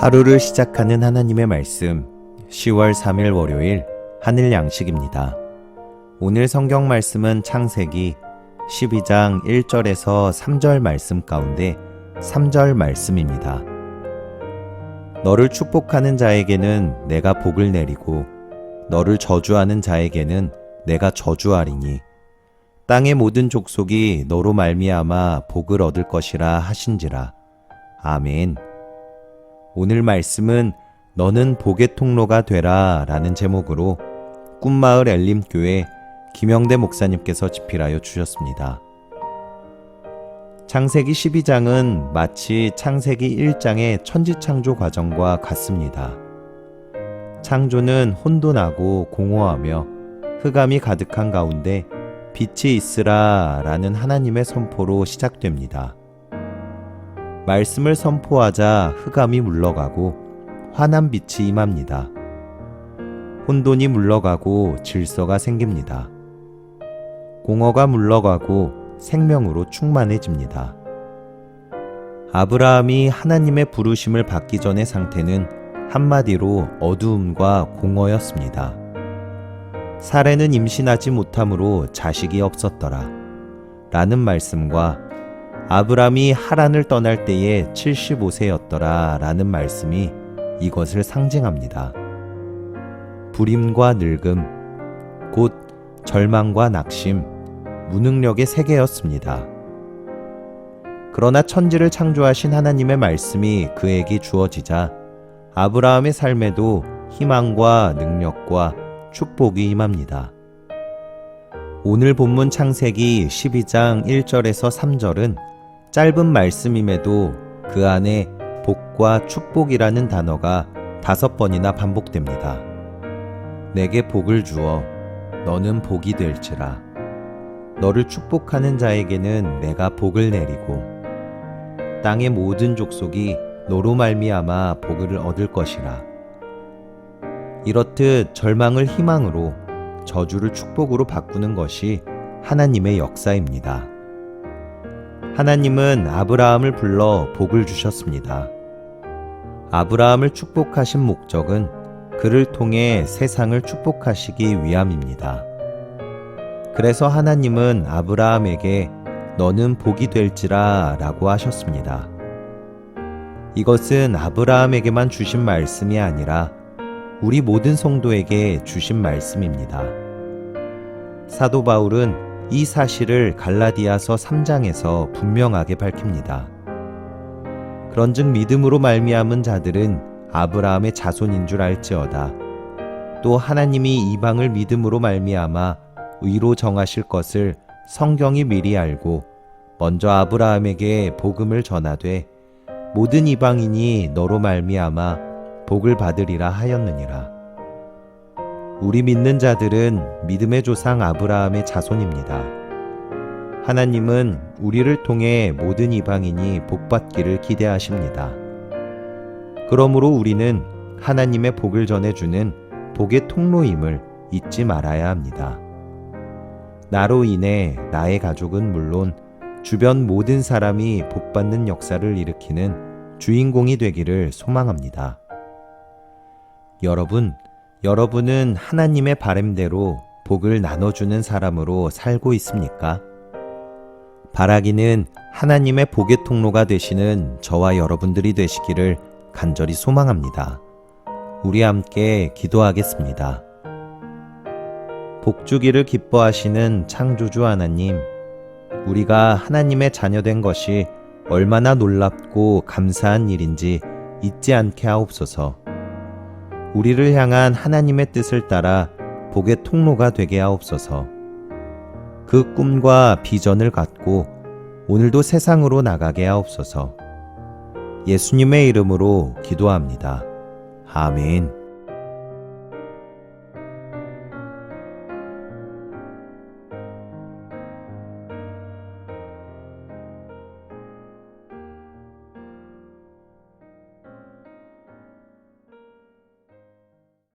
하루를 시작하는 하나님의 말씀 10월 3일 월요일 하늘 양식입니다. 오늘 성경 말씀은 창세기 12장 1절에서 3절 말씀 가운데 3절 말씀입니다. 너를 축복하는 자에게는 내가 복을 내리고 너를 저주하는 자에게는 내가 저주하리니 땅의 모든 족속이 너로 말미암아 복을 얻을 것이라 하신지라. 아멘. 오늘 말씀은 너는 복의 통로가 되라 라는 제목으로 꿈마을 엘림교회 김영대 목사님께서 집필하여 주셨습니다. 창세기 12장은 마치 창세기 1장의 천지창조 과정과 같습니다. 창조는 혼돈하고 공허하며 흑암이 가득한 가운데 빛이 있으라 라는 하나님의 선포로 시작됩니다. 말씀을 선포하자 흑암이 물러가고 환한 빛이 임합니다. 혼돈이 물러가고 질서가 생깁니다. 공허가 물러가고 생명으로 충만해집니다. 아브라함이 하나님의 부르심을 받기 전의 상태는 한마디로 어두움과 공허였습니다. 사례는 임신하지 못함으로 자식이 없었더라. 라는 말씀과 아브람이 하란을 떠날 때에 75세였더라 라는 말씀이 이것을 상징합니다. 불임과 늙음, 곧 절망과 낙심, 무능력의 세계였습니다. 그러나 천지를 창조하신 하나님의 말씀이 그에게 주어지자 아브라함의 삶에도 희망과 능력과 축복이 임합니다. 오늘 본문 창세기 12장 1절에서 3절은 짧은 말씀임에도 그 안에 복과 축복이라는 단어가 다섯 번이나 반복됩니다. 내게 복을 주어 너는 복이 될지라. 너를 축복하는 자에게는 내가 복을 내리고 땅의 모든 족속이 너로 말미암아 복을 얻을 것이라. 이렇듯 절망을 희망으로 저주를 축복으로 바꾸는 것이 하나님의 역사입니다. 하나님은 아브라함을 불러 복을 주셨습니다. 아브라함을 축복하신 목적은 그를 통해 세상을 축복하시기 위함입니다. 그래서 하나님은 아브라함에게 너는 복이 될지라 라고 하셨습니다. 이것은 아브라함에게만 주신 말씀이 아니라 우리 모든 성도에게 주신 말씀입니다. 사도 바울은 이 사실을 갈라디아서 3장에서 분명하게 밝힙니다. 그런즉 믿음으로 말미암은 자들은 아브라함의 자손인 줄 알지어다. 또 하나님이 이방을 믿음으로 말미암아 의로 정하실 것을 성경이 미리 알고 먼저 아브라함에게 복음을 전하되 모든 이방인이 너로 말미암아 복을 받으리라 하였느니라. 우리 믿는 자들은 믿음의 조상 아브라함의 자손입니다. 하나님은 우리를 통해 모든 이방인이 복받기를 기대하십니다. 그러므로 우리는 하나님의 복을 전해주는 복의 통로임을 잊지 말아야 합니다. 나로 인해 나의 가족은 물론 주변 모든 사람이 복받는 역사를 일으키는 주인공이 되기를 소망합니다. 여러분, 여러분은 하나님의 바램대로 복을 나눠주는 사람으로 살고 있습니까? 바라기는 하나님의 복의 통로가 되시는 저와 여러분들이 되시기를 간절히 소망합니다. 우리 함께 기도하겠습니다. 복주기를 기뻐하시는 창조주 하나님, 우리가 하나님의 자녀된 것이 얼마나 놀랍고 감사한 일인지 잊지 않게 하옵소서. 우리를 향한 하나님의 뜻을 따라 복의 통로가 되게 하옵소서. 그 꿈과 비전을 갖고 오늘도 세상으로 나가게 하옵소서. 예수님의 이름으로 기도합니다. 아멘.